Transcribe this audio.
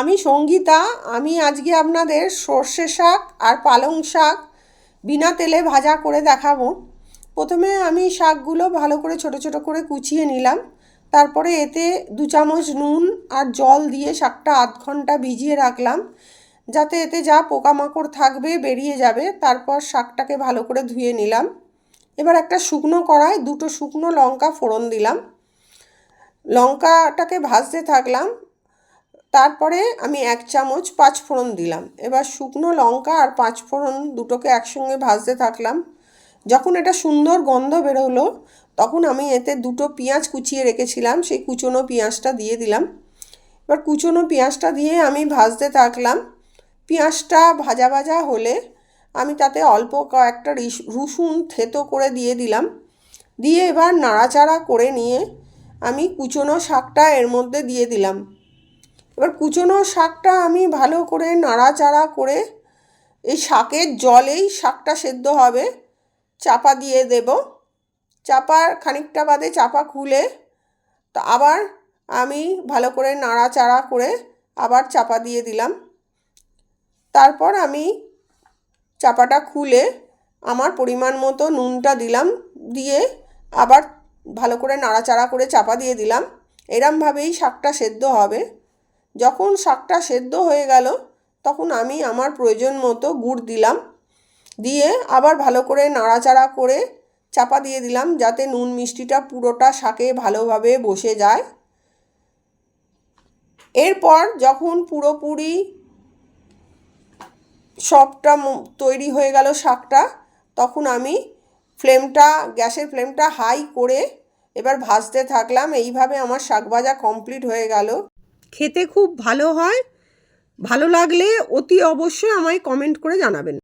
আমি সঙ্গীতা, আমি আজকে আপনাদের সর্ষে শাক আর পালং শাক বিনা তেলে ভাজা করে দেখাবো। প্রথমে আমি শাকগুলো ভালো করে ছোট ছোট করে কুচিয়ে নিলাম। তারপরে এতে দু চামচ নুন আর জল দিয়ে শাকটা আধ ঘণ্টা ভিজিয়ে রাখলাম। যাতে এতে যা পোকামাকড় থাকবে বেরিয়ে যাবে, তারপর শাকটাকে ভালো করে ধুয়ে নিলাম। এবার একটা শুকনো কড়ায় দুটো শুকনো লঙ্কা ফোড়ন দিলাম। লঙ্কাটাকে ভাজতে থাকলাম। তারপরে আমি এক চামচ পাঁচ ফোড়ন দিলাম। এবার শুকনো লঙ্কা আর পাঁচ ফোড়ন দুটোকে একসঙ্গে ভাজতে থাকলাম। যখন এটা সুন্দর গন্ধ বেরোলো, তখন আমি এতে দুটো পেঁয়াজ কুচিয়ে রেখেছিলাম, সেই কুচনো পেঁয়াজটা দিয়ে দিলাম। এবার কুচনো পেঁয়াজটা দিয়ে আমি ভাজতে থাকলাম। পেঁয়াজটা ভাজা ভাজা হলে আমি তাতে অল্প কয়েকটা রসুন থেতো করে দিয়ে দিলাম। দিয়ে এবার নাড়াচাড়া করে নিয়ে আমি কুচনো শাকটা এর মধ্যে দিয়ে দিলাম। এবার কুচনো শাকটা আমি ভালো করে নাড়াচাড়া করে এই শাকের জলেই শাকটা সেদ্ধ হবে, চাপা দিয়ে দেব। চাপার খানিকটা বাদে চাপা খুলে তো আবার আমি ভালো করে নাড়াচাড়া করে আবার চাপা দিয়ে দিলাম। তারপর আমি চাপাটা খুলে আমার পরিমাণ মতো নুনটা দিলাম, দিয়ে আবার ভালো করে নাড়াচাড়া করে চাপা দিয়ে দিলাম। এরমভাবেই শাকটা সেদ্ধ হবে। যখন শাকটা সেদ্ধ হয়ে গেল, তখন আমি আমার প্রয়োজন মতো গুড় দিলাম। দিয়ে আবার ভালো করে নাড়াচাড়া করে চাপা দিয়ে দিলাম যাতে নুন মিষ্টিটা পুরোটা শাকে ভালোভাবে বসে যায়। এরপর যখন পুরোপুরি সবটা তৈরি হয়ে গেল শাকটা, তখন আমি ফ্লেমটা, গ্যাসের ফ্লেমটা হাই করে এবার ভাজতে থাকলাম। এইভাবে আমার শাক ভাজা কমপ্লিট হয়ে গেল। খেতে খুব ভালো হয়। ভালো লাগলে অতি অবশ্যই আমায় কমেন্ট করে জানাবেন।